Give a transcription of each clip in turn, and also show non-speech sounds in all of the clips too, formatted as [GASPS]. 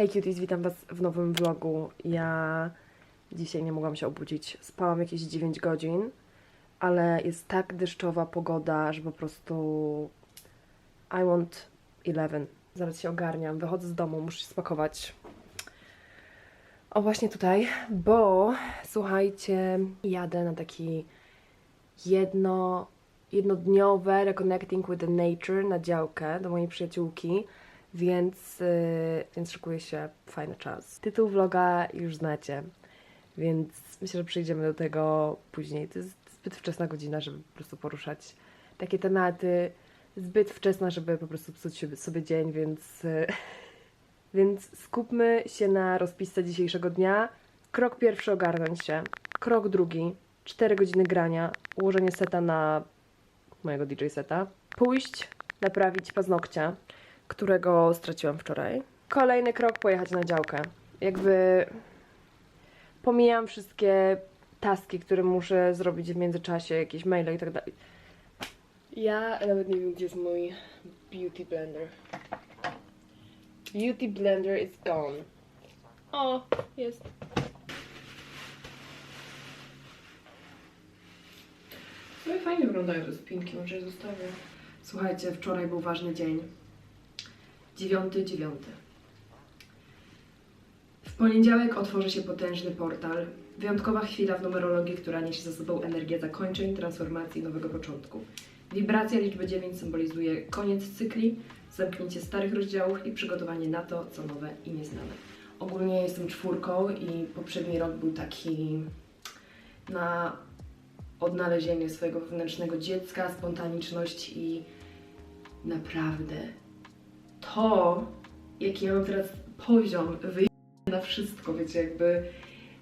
Hej cuties, witam was w nowym vlogu. Ja dzisiaj nie mogłam się obudzić. Spałam jakieś 9 godzin, ale jest tak deszczowa pogoda, że po prostu I want 11. Zaraz się ogarniam, wychodzę z domu, muszę się spakować. O właśnie tutaj, bo słuchajcie, jadę na taki jedno, jednodniowe Reconnecting with the Nature na działkę do mojej przyjaciółki, więc, yy, więc szykuje się fajny czas. Tytuł vloga już znacie, więc myślę, że przejdziemy do tego później. To jest zbyt wczesna godzina, żeby po prostu poruszać takie tematy, zbyt wczesna, żeby po prostu psuć sobie- dzień, więc, [LAUGHS] więc skupmy się na rozpisce dzisiejszego dnia. Krok pierwszy ogarnąć się. Krok drugi 4 godziny grania, ułożenie seta na mojego DJ seta. Pójść, naprawić paznokcia, którego straciłam wczoraj. Kolejny krok, pojechać na działkę. Jakby pomijam wszystkie taski, które muszę zrobić w międzyczasie, jakieś maile i tak dalej. Ja nawet nie wiem, gdzie jest mój beauty blender. Beauty blender is gone. O, jest. No i fajnie wyglądają te spinki, może je zostawię. Słuchajcie, wczoraj był ważny dzień. Dziewiąty, dziewiąty. W poniedziałek otworzy się potężny portal. Wyjątkowa chwila w numerologii, która niesie za sobą energię zakończeń, transformacji i nowego początku. Wibracja liczby 9 symbolizuje koniec cykli, zamknięcie starych rozdziałów i przygotowanie na to, co nowe i nieznane. Ogólnie jestem czwórką i poprzedni rok był taki na odnalezienie swojego wewnętrznego dziecka, spontaniczność i naprawdę to, jaki ja mam teraz poziom wyjścia na wszystko, wiecie, jakby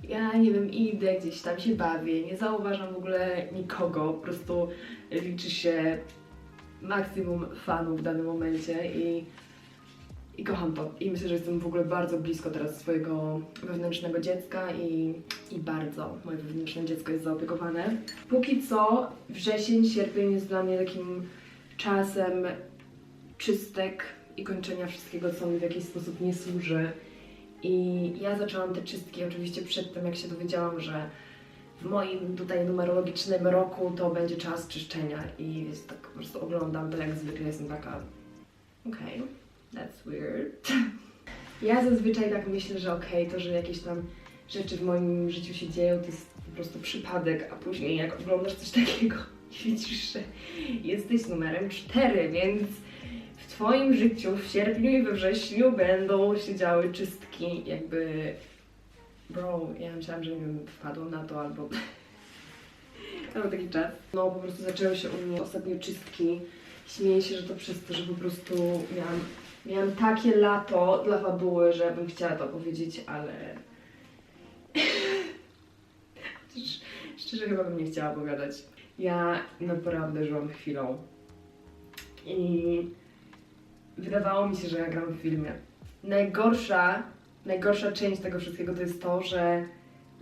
ja nie wiem, idę gdzieś tam się bawię, nie zauważam w ogóle nikogo, po prostu liczy się maksimum fanów w danym momencie i, i kocham to. I myślę, że jestem w ogóle bardzo blisko teraz swojego wewnętrznego dziecka i, i bardzo moje wewnętrzne dziecko jest zaopiekowane. Póki co wrzesień, sierpień jest dla mnie takim czasem czystek i kończenia wszystkiego, co mi w jakiś sposób nie służy. I ja zaczęłam te czystki oczywiście przed tym, jak się dowiedziałam, że w moim tutaj numerologicznym roku to będzie czas czyszczenia i jest tak po prostu oglądam to jak zwykle jestem taka okej, that's weird. Ja zazwyczaj tak myślę, że okej, to, że jakieś tam rzeczy w moim życiu się dzieją, to jest po prostu przypadek, a później jak oglądasz coś takiego widzisz, że jesteś numerem 4, więc w Twoim życiu w sierpniu i we wrześniu będą się działy czystki, jakby bro, ja myślałam, że nie wpadłam na to albo albo taki czas. No po prostu zaczęły się u mnie ostatnio czystki. Śmieję się, że to przez to, że po prostu miałam, miałam takie lato dla fabuły, że bym chciała to powiedzieć, ale [LAUGHS] szczerze chyba bym nie chciała opowiadać. Ja naprawdę żyłam chwilą i wydawało mi się, że ja gram w filmie. Najgorsza, najgorsza część tego wszystkiego to jest to, że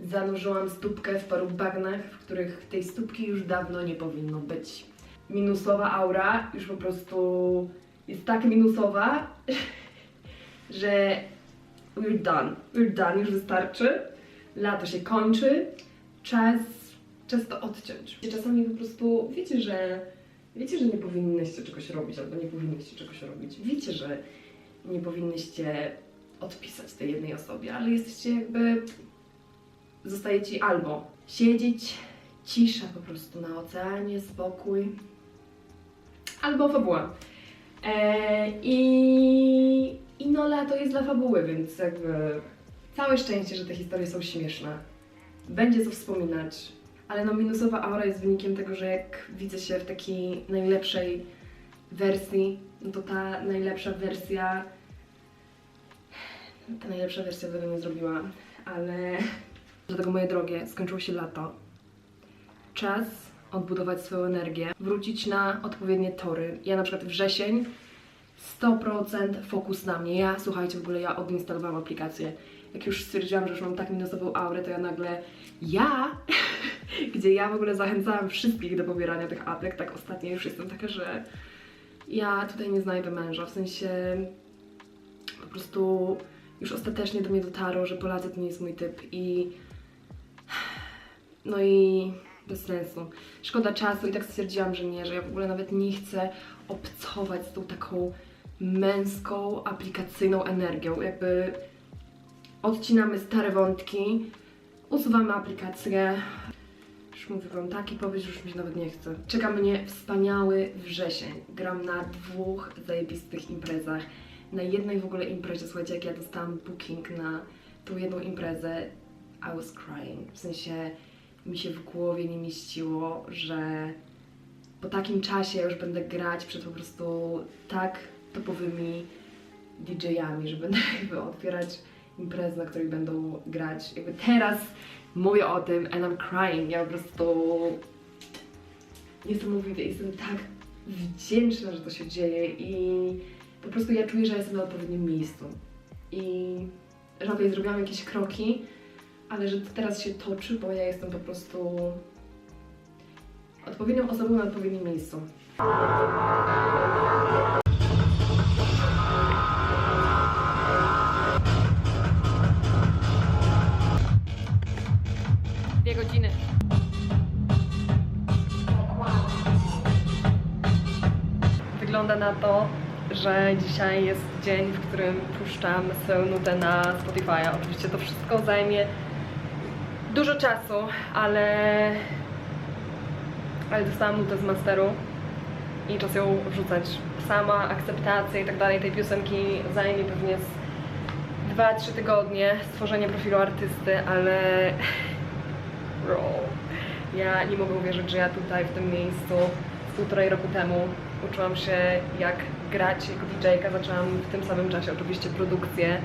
zanurzyłam stópkę w paru bagnach, w których tej stópki już dawno nie powinno być. Minusowa aura już po prostu jest tak minusowa, [LAUGHS] że we're done. We're done, już wystarczy. Lato się kończy. Czas, czas to odciąć. Czasami po prostu wiecie, że wiecie, że nie powinnyście czegoś robić, albo nie powinniście czegoś robić. Wiecie, że nie powinnyście odpisać tej jednej osobie, ale jesteście jakby zostajecie albo siedzieć, cisza po prostu na oceanie, spokój, albo fabuła. E, i, I no lato jest dla fabuły, więc jakby całe szczęście, że te historie są śmieszne. Będzie co wspominać, ale no minusowa aura jest wynikiem tego, że jak widzę się w takiej najlepszej wersji, no to ta najlepsza wersja ta najlepsza wersja by mnie zrobiła, ale [LAUGHS] dlatego moje drogie, skończyło się lato. Czas odbudować swoją energię, wrócić na odpowiednie tory. Ja na przykład wrzesień 100% fokus na mnie. Ja, słuchajcie, w ogóle ja odinstalowałam aplikację. Jak już stwierdziłam, że już mam tak minusową aurę, to ja nagle ja, [LAUGHS] gdzie ja w ogóle zachęcałam wszystkich do pobierania tych apek, tak ostatnio już jestem taka, że ja tutaj nie znajdę męża, w sensie po prostu już ostatecznie do mnie dotarło, że Polacy to nie jest mój typ i [SIGHS] no i bez sensu. Szkoda czasu i tak stwierdziłam, że nie, że ja w ogóle nawet nie chcę obcować z tą taką męską, aplikacyjną energią. Jakby odcinamy stare wątki, usuwamy aplikację. Już mówię wam taki powiedz, że już mi się nawet nie chce. Czeka mnie wspaniały wrzesień. Gram na dwóch zajebistych imprezach. Na jednej w ogóle imprezie, słuchajcie, jak ja dostałam booking na tą jedną imprezę, I was crying. W sensie mi się w głowie nie mieściło, że po takim czasie już będę grać przed po prostu tak topowymi DJ-ami, że będę [LAUGHS] jakby otwierać imprezy, na których będą grać. Jakby teraz mówię o tym and I'm crying. Ja po prostu niesamowite. Jestem tak wdzięczna, że to się dzieje i po prostu ja czuję, że jestem na odpowiednim miejscu. I że okej, zrobiłam jakieś kroki, ale że to teraz się toczy, bo ja jestem po prostu odpowiednią osobą na odpowiednim miejscu. Dwie godziny. Wygląda na to, że dzisiaj jest dzień, w którym puszczam swoją nutę na Spotify'a. Oczywiście to wszystko zajmie dużo czasu, ale, ale dostałam nutę z masteru i czas ją wrzucać. Sama akceptacja i tak dalej tej piosenki zajmie pewnie z 2-3 tygodnie stworzenie profilu artysty, ale bro, ja nie mogę uwierzyć, że ja tutaj w tym miejscu półtorej roku temu uczyłam się jak grać jako DJ-ka, zaczęłam w tym samym czasie oczywiście produkcję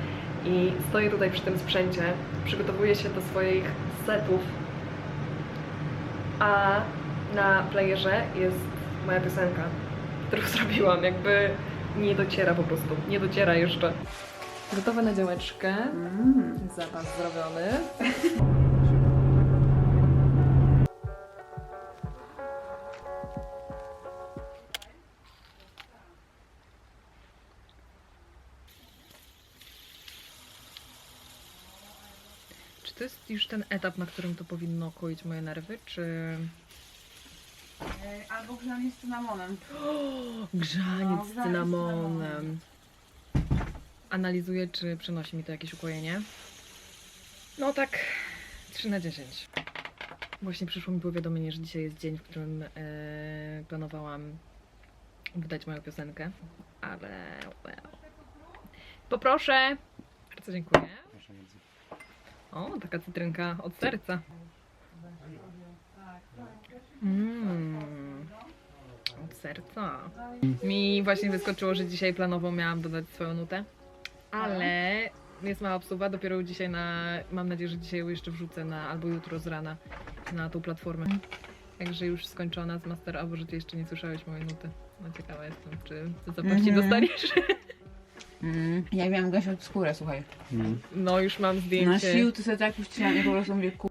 i stoję tutaj przy tym sprzęcie, przygotowuję się do swoich setów, a na playerze jest moja piosenka, którą [LAUGHS] zrobiłam, jakby nie dociera po prostu, nie dociera jeszcze. Gotowe na działeczkę, zapas zrobiony. [LAUGHS] już ten etap, na którym to powinno koić moje nerwy, czy... E, Albo grzanie z cynamonem. [GASPS] Grzaniec No, z grzaniec z cynamonem. Analizuję, czy przynosi mi to jakieś ukojenie. No tak, 3 na 10. Właśnie przyszło mi powiadomienie, że dzisiaj jest dzień, w którym e, planowałam wydać moją piosenkę, ale well. Poproszę! Bardzo dziękuję. Proszę bardzo. O, taka cytrynka od serca. Mmm. Od serca. Mi właśnie wyskoczyło, że dzisiaj planowo miałam dodać swoją nutę, ale jest mała obsuwa, dopiero dzisiaj na, mam nadzieję, że dzisiaj ją jeszcze wrzucę na, albo jutro z rana na tą platformę. Także już skończona z master, albo że ty jeszcze nie słyszałeś mojej nuty. No ciekawa jestem, czy ty zapaści Mhm. dostaniesz. [LAUGHS] Mm. Ja miałam Gasią skórę, słuchaj. Mm. No już mam Na zdjęcie. sił to sobie tak puściłam i po prostu mówię, ku...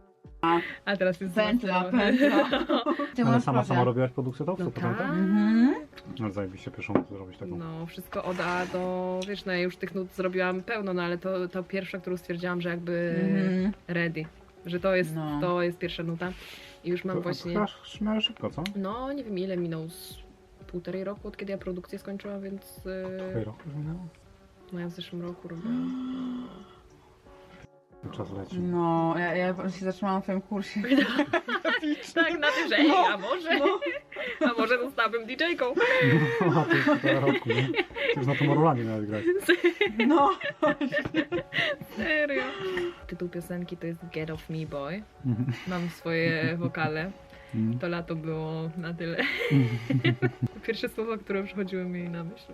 A teraz jest Pętla, pętla. [LAUGHS] Ty Ale masz sama, sama robiłaś produkcję to? No tak. Mhm. Ale zajebiście pierwszą to zrobić taką. No, wszystko od A do, wiesz, no ja już tych nut zrobiłam pełno, no ale to, to pierwsza, którą stwierdziłam, że jakby Mhm. ready, że to jest, No. to jest pierwsza nuta i już mam To- właśnie, To chyba miarę szybko, co? no nie wiem ile minął, z półtorej roku od kiedy ja produkcję skończyłam, więc Półtorej roku już minęło? No ja w zeszłym roku robiłam. Czas leci. No, ja, ja się zatrzymałam w twoim kursie. [LAUGHS] tak, na tym, że ej, a może, [LAUGHS] a może zostałabym DJ-ką. No, to jest półtora roku, nie? Ty już na Tomorrowlandzie miałeś grać. No. Serio. Tytuł piosenki to jest Get Off Me Boy. Mhm. Mam swoje wokale. Mm. To lato było na tyle. Pierwsze słowa, które przychodziły mi na myśl.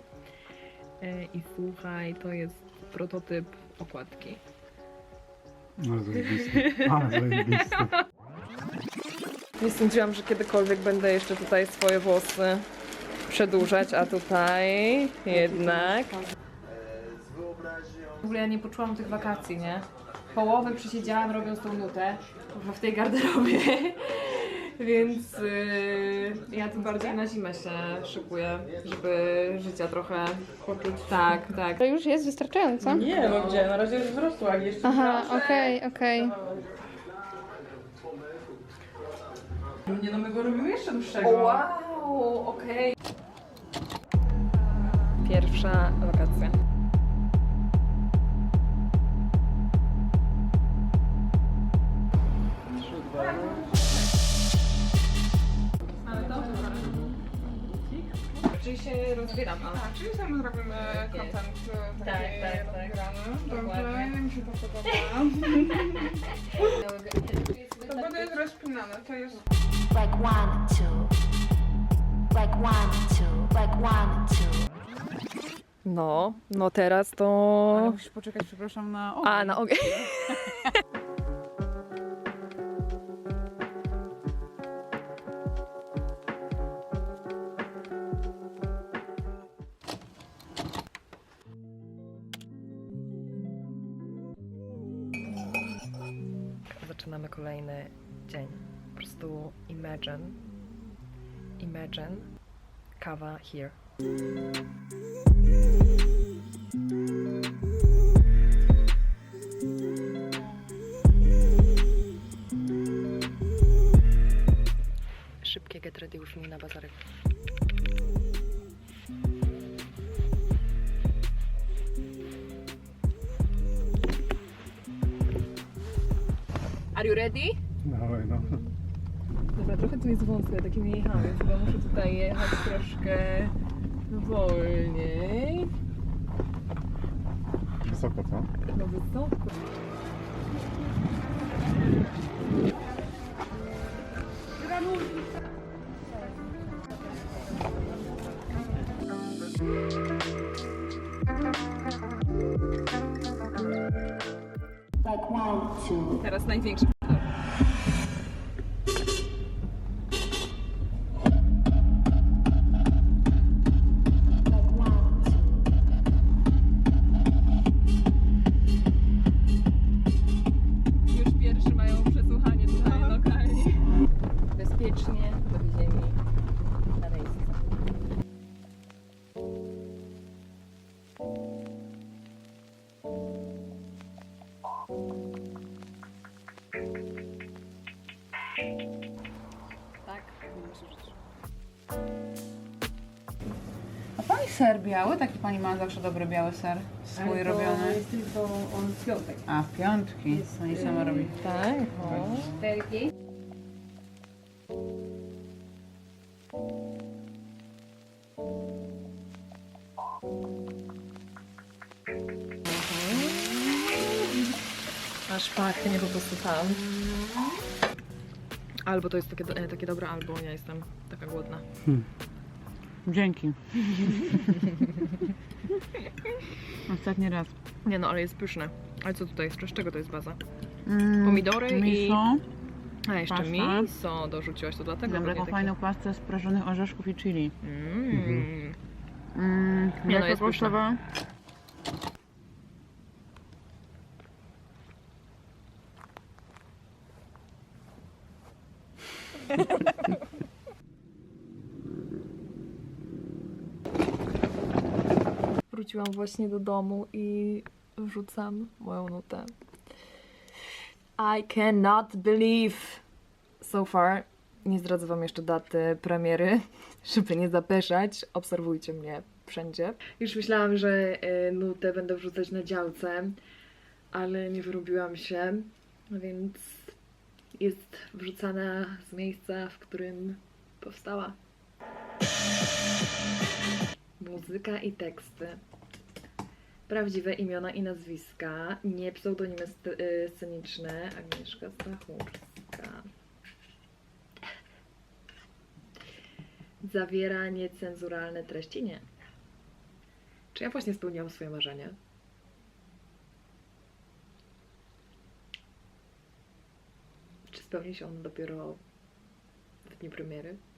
E, I słuchaj, to jest prototyp okładki. Ale zajebisty. Ale. [LAUGHS] Nie sądziłam, że kiedykolwiek będę jeszcze tutaj swoje włosy przedłużać, a tutaj jednak. W ogóle ja nie poczułam tych wakacji, nie? Połowę przesiedziałam robiąc tą nutę, w tej garderobie. Więc yy, ja tu bardziej na zimę się szykuję, żeby życia trochę poczuć. Tak, tak. To już jest wystarczająco? Nie, no gdzie? Na razie wzrosła jeszcze. Aha, okej, okej. Nie no, my go robimy jeszcze dłuższego. wow, okej. Pierwsza lokacja. Czyli się rozbieram, a Tak, czyli sami zrobimy content Tak, tak, tak. Dobrze, Dokładnie. mi się to podoba. [LAUGHS] To będę jest rozpinane, to jest... like one, two, like one, two, like one, two. No, no teraz Ale to... musisz poczekać, przepraszam, na ogień. A, na ogień. [LAUGHS] Zaczynamy kolejny dzień. Po prostu imagine. Imagine. Kawa here. Szybkie get ready już mi na bazarek. Are you ready? Dawaj, no. Dobra, trochę tu jest wąsko, takim nie jechałam, więc chyba muszę tutaj jechać troszkę wolniej. Wysoko, co? No wysoko. Teraz największy. Biały? Taki pani ma zawsze dobry biały ser. Swój robiony. jest tylko on z piątek. A, w piątki. Pani sama robi. Tak? Aż pachnie po prostu tam. Albo to jest takie, e, takie dobre, albo ja jestem taka głodna. Dzięki. [LAUGHS] Ostatni raz. Nie no, ale jest pyszne. Ale co tutaj jeszcze? Z czego to jest baza? Mm, Pomidory i- miso. A jeszcze Pasta. miso dorzuciłaś, to dlatego Mam taką takie- fajną pastę z prażonych orzeszków i chili. Mm. Mm, Nie no, jest pyszne. Wróciłam właśnie do domu i wrzucam moją nutę. I cannot believe so far. Nie zdradzę wam jeszcze daty premiery, [LAUGHS] żeby nie zapeszać. Obserwujcie mnie wszędzie. Już myślałam, że e, nutę będę wrzucać na działce, ale nie wyrobiłam się, więc jest wrzucana z miejsca, w którym powstała. Muzyka i teksty. Prawdziwe imiona i nazwiska, nie pseudonimy y, sceniczne. Agnieszka Stachurska. Zawiera niecenzuralne treści? Nie. Czy ja właśnie spełniłam swoje marzenie? Czy spełni się on dopiero w dniu premiery?